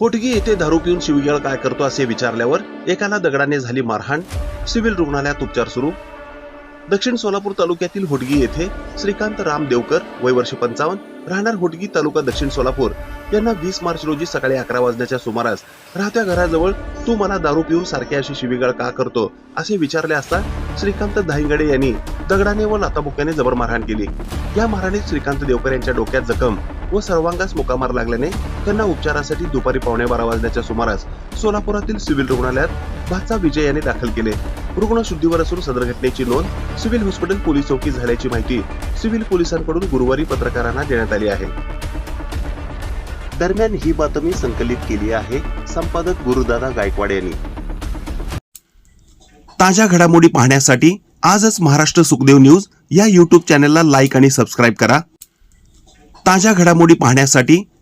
होटगी येथे दारू पिऊन शिवीगाळ काय करतो असे विचारल्यावर एकाला दगडाने झाली मारहाण. सिव्हिल रुग्णालयात उपचार सुरू. दक्षिण सोलापूर तालुक्यातील होटगी येथे श्रीकांत राम देवकर वय वर्ष पंचावन्न राहणार होटगी तालुका दक्षिण सोलापूर. यांना वीस मार्च रोजी सकाळी अकरा वाजण्याच्या सुमारास राहत्या घराजवळ तू मला दारू पिऊन सारखी अशी शिवीगाळ का करतो? असे विचारले असता श्रीकांत धाईंगडे यांनी दगडाने व लाताबुक्याने जबर मारहाण केली. या मारहाणीत श्रीकांत देवकर यांच्या डोक्यात जखम व सर्वांगास मुकामार लागल्याने त्यांना उपचारासाठी दुपारी पावणे बारा वाजण्याच्या सुमारास सोलापुरातील सिव्हिल रुग्णालयात भाचा विजय यांनी दाखल केले. रुग्ण शुद्धीवर असून सदर घटनेची नोंद सिव्हिल हॉस्पिटल पोलीस चौकी झाल्याची माहिती सिव्हिल पोलिसांकडून गुरुवारी पत्रकारांना देण्यात आली आहे. दरम्यान ही बातमी संकलित केली आहे संपादक गुरुदादा गायकवाड यांनी. ताज्या घडामोडी पाहण्यासाठी आजच महाराष्ट्र सुखदेव न्यूज या यूट्यूब चॅनलला लाईक आणि सबस्क्राईब करा. ताज्या घडामोडी पाहण्यासाठी